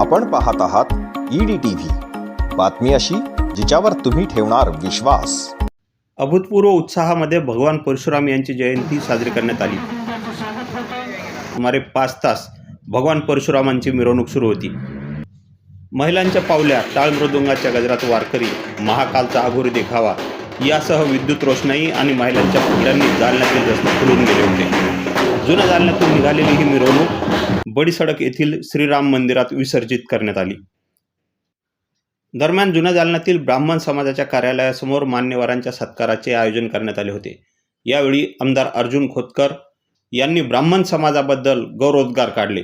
आपण पाहत आहात ईडी टीव्ही बातमी अशी जिच्यावर तुम्ही ठेवणार विश्वास. अभूतपूर्व उत्साहामध्ये भगवान परशुराम यांची जयंती साजरी करण्यात आली. सुमारे पाच तास भगवान परशुरामांची मिरवणूक सुरू होती. महिलांच्या पावल्या टाळ मृदुंगाच्या गजरात वारकरी महाकालचा आघोरी देखावा यासह विद्युत रोषणाई आणि महिलांच्या पुतळ्यांनी जालन्यातील रस्ते खुलून गेले होते. जुन्या जालन्यातून निघालेली ही मिरवणूक बडी सडक येथील श्रीराम मंदिरात विसर्जित करण्यात आली. दरम्यान जुन्या जालन्यातील ब्राह्मण समाजाच्या कार्यालयासमोर मान्यवरांच्या सत्काराचे आयोजन करण्यात आले होते. यावेळी आमदार अर्जुन खोतकर यांनी ब्राह्मण समाजाबद्दल गौरवोद्गार काढले.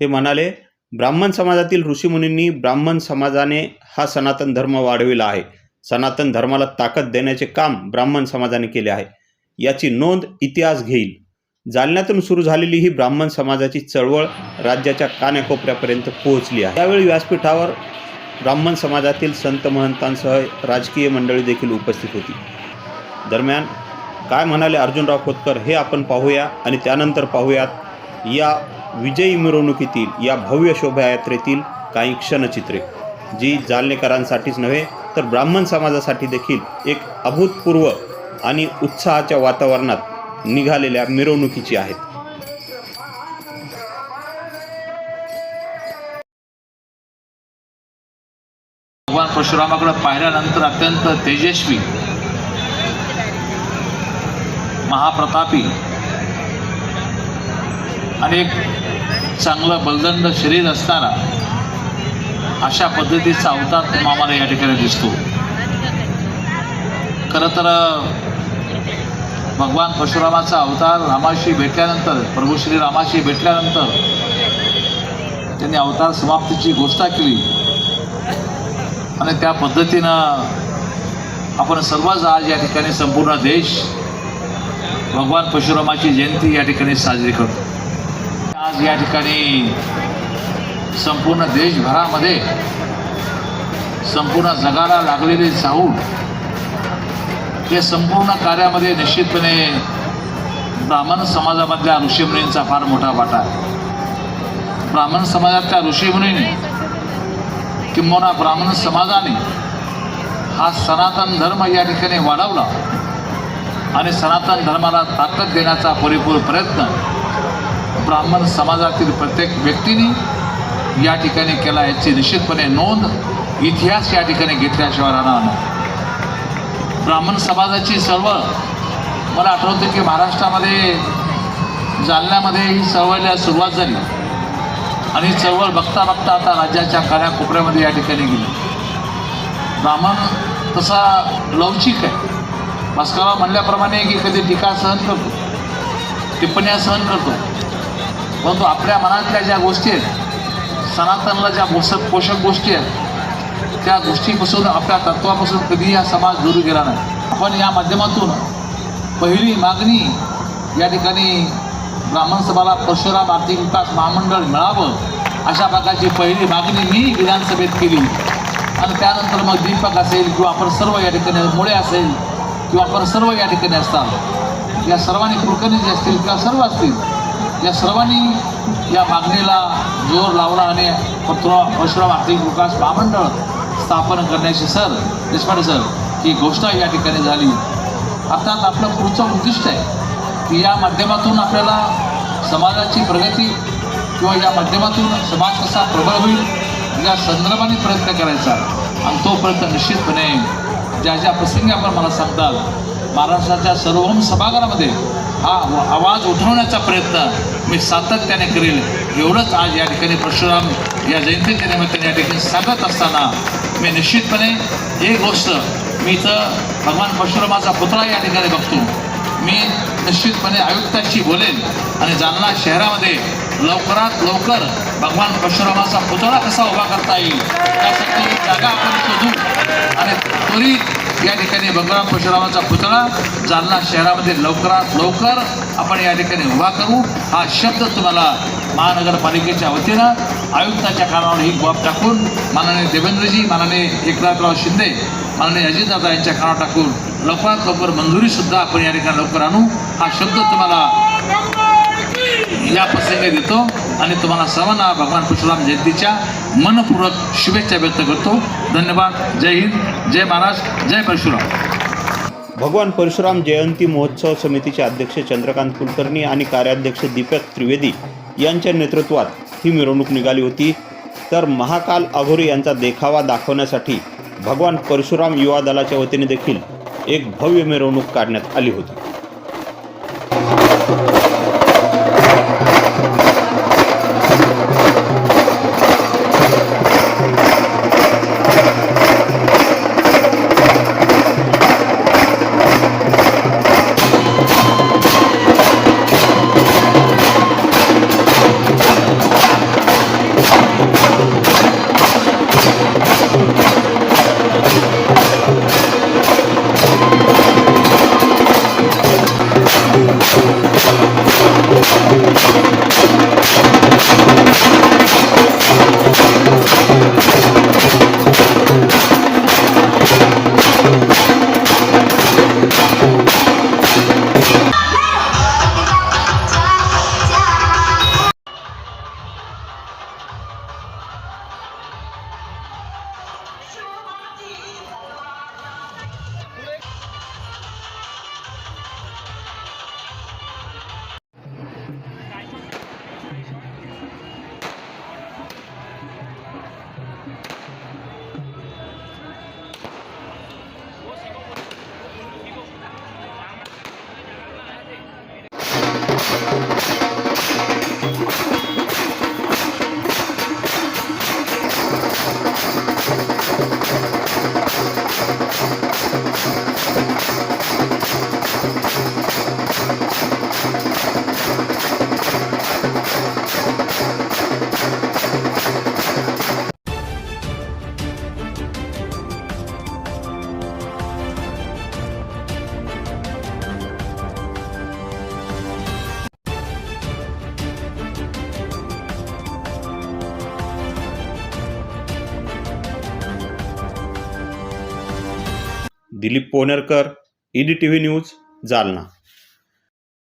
ते म्हणाले ब्राह्मण समाजातील ऋषीमुनींनी ब्राह्मण समाजाने हा सनातन धर्म वाढविला आहे. सनातन धर्माला ताकद देण्याचे काम ब्राह्मण समाजाने केले आहे. याची नोंद इतिहास घेईल. जालन्यातून सुरू झालेली ही ब्राह्मण समाजाची चळवळ राज्याच्या कानाकोपऱ्यापर्यंत पोहोचली आहे. यावेळी व्यासपीठावर ब्राह्मण समाजातील संत महंतांसह राजकीय मंडळी देखील उपस्थित होती. दरम्यान काय म्हणाले अर्जुनराव खोतकर हे आपण पाहूया आणि त्यानंतर पाहूयात या विजयी मिरवणुकीतील या भव्य शोभायात्रेतील काही क्षणचित्रे जी जालनेकरांसाठीच नव्हे तर ब्राह्मण समाजासाठी देखील एक अभूतपूर्व आणि उत्साहाच्या वातावरणात निघालेल्या मिरवणुकीची आहेत. भगवान परशुरामाकडे पाहिल्यानंतर अत्यंत तेजस्वी महाप्रतापी आणि एक चांगलं बलदंड शरीर असताना अशा पद्धतीचा अवतार आम्हाला या ठिकाणी दिसतो. खरं तर भगवान परशुरामाचा अवतार रामाशी भेटल्यानंतर प्रभू श्री रामाशी भेटल्यानंतर त्यांनी अवतार समाप्तीची घोषणा केली. आणि त्या पद्धतीनं आपण सर्वच आज या ठिकाणी संपूर्ण देश भगवान परशुरामाची जयंती या ठिकाणी साजरी करतो. आज या ठिकाणी संपूर्ण देशभरामध्ये संपूर्ण जगाला लागलेले चाहूल या संपूर्ण कार्यामध्ये निश्चितपणे ब्राह्मण समाजामधल्या ऋषीमुनींचा फार मोठा वाटा आहे. ब्राह्मण समाजातल्या ऋषीमुनींनी किंबहुना ब्राह्मण समाजाने हा सनातन धर्म या ठिकाणी वाढवला आणि सनातन धर्माला ताकद देण्याचा पुरेपूर प्रयत्न ब्राह्मण समाजातील प्रत्येक व्यक्तीने या ठिकाणी केला याची निश्चितपणे नोंद इतिहास या ठिकाणी घेतल्याशिवाय राहणार नाही. ब्राह्मण समाजाची चळवळ मला आठवतं की महाराष्ट्रामध्ये जालन्यामध्ये ही चळवळीला सुरुवात झाली. आणि चळवळ बघता बघता आता राज्याच्या कानाकोपऱ्यामध्ये या ठिकाणी गेली. ब्राह्मण तसा लवचिक आहे. भास्करराव म्हणल्याप्रमाणे की कधी टीका सहन करतो टिप्पण्या सहन करतो. परंतु आपल्या मनातल्या ज्या गोष्टी आहेत सनातनला ज्या पोषक पोषक गोष्टी आहेत त्या गोष्टीपासून आपल्या तत्वापासून कधीही हा समाज दूर गेला नाही. आपण या माध्यमातून पहिली मागणी या ठिकाणी ब्राह्मण सभाला परशुराम आर्थिक विकास महामंडळ मिळावं अशा प्रकारची पहिली मागणी मी विधानसभेत केली. आणि त्यानंतर मग दीपक असेल किंवा आपण सर्व या ठिकाणी मुळे असेल किंवा आपण सर्व या ठिकाणी असतात या सर्वांनी कुलकर्णी जे असतील किंवा सर्व असतील या सर्वांनी या मागणीला जोर लावला आणि पत्र परशुराम आर्थिक विकास महामंडळ स्थापन करण्याची सर देशपांडे सर ही घोषणा या ठिकाणी झाली. अर्थात आपलं पुढचं उद्दिष्ट आहे की या माध्यमातून आपल्याला समाजाची प्रगती किंवा या माध्यमातून समाज कसा प्रबळ होईल या संदर्भाने प्रयत्न करायचा आणि तो प्रयत्न निश्चितपणे ज्या ज्या प्रसंगी आपण मला सांगताल महाराष्ट्राच्या सर्वम सभागृहामध्ये हा आवाज उठवण्याचा प्रयत्न मी सातत्याने करेल. एवढंच आज या ठिकाणी परशुराम या जयंतीच्या निमित्ताने या ठिकाणी सांगत असताना मी निश्चितपणे एक गोष्ट मी इथं भगवान परशुरामाचा पुतळा या ठिकाणी बघतो. मी निश्चितपणे आयुक्तांशी बोलेन आणि जालना शहरामध्ये लवकरात लवकर भगवान परशुरामाचा पुतळा कसा उभा करता येईल त्यासाठी जागा आपण शोधू. आणि त्वरित या ठिकाणी भगवान परशुरामाचा पुतळा जालना शहरामध्ये लवकरात लवकर आपण या ठिकाणी उभा करू. हा शब्द तुम्हाला महानगरपालिकेच्या वतीनं आयुक्ताच्या कानावर ही बाब टाकून माननीय देवेंद्रजी माननीय एकनाथराव शिंदे माननीय अजितदादा यांच्या कानावर टाकून लवकरात लवकर मंजुरीसुद्धा आपण या ठिकाणी लवकर आणू. हा शब्द तुम्हाला या प्रसंगी देतो आणि तुम्हाला सर्वांना भगवान परशुराम जयंतीच्या मनपूर्वक शुभेच्छा व्यक्त करतो. धन्यवाद. जय हिंद. जय महाराज. जय परशुराम. भगवान परशुराम जयंती महोत्सव समितीचे अध्यक्ष चंद्रकांत कुलकर्णी आणि कार्याध्यक्ष दीपक त्रिवेदी यांच्या नेतृत्वात ही मिरवणूक निघाली होती. तर महाकाल अघोरी यांचा देखावा दाखवण्यासाठी भगवान परशुराम युवा दलाच्या वतीने देखील एक भव्य मिरवणूक काढण्यात आली होती. Dilip Ponarkar ED T V news Jalna.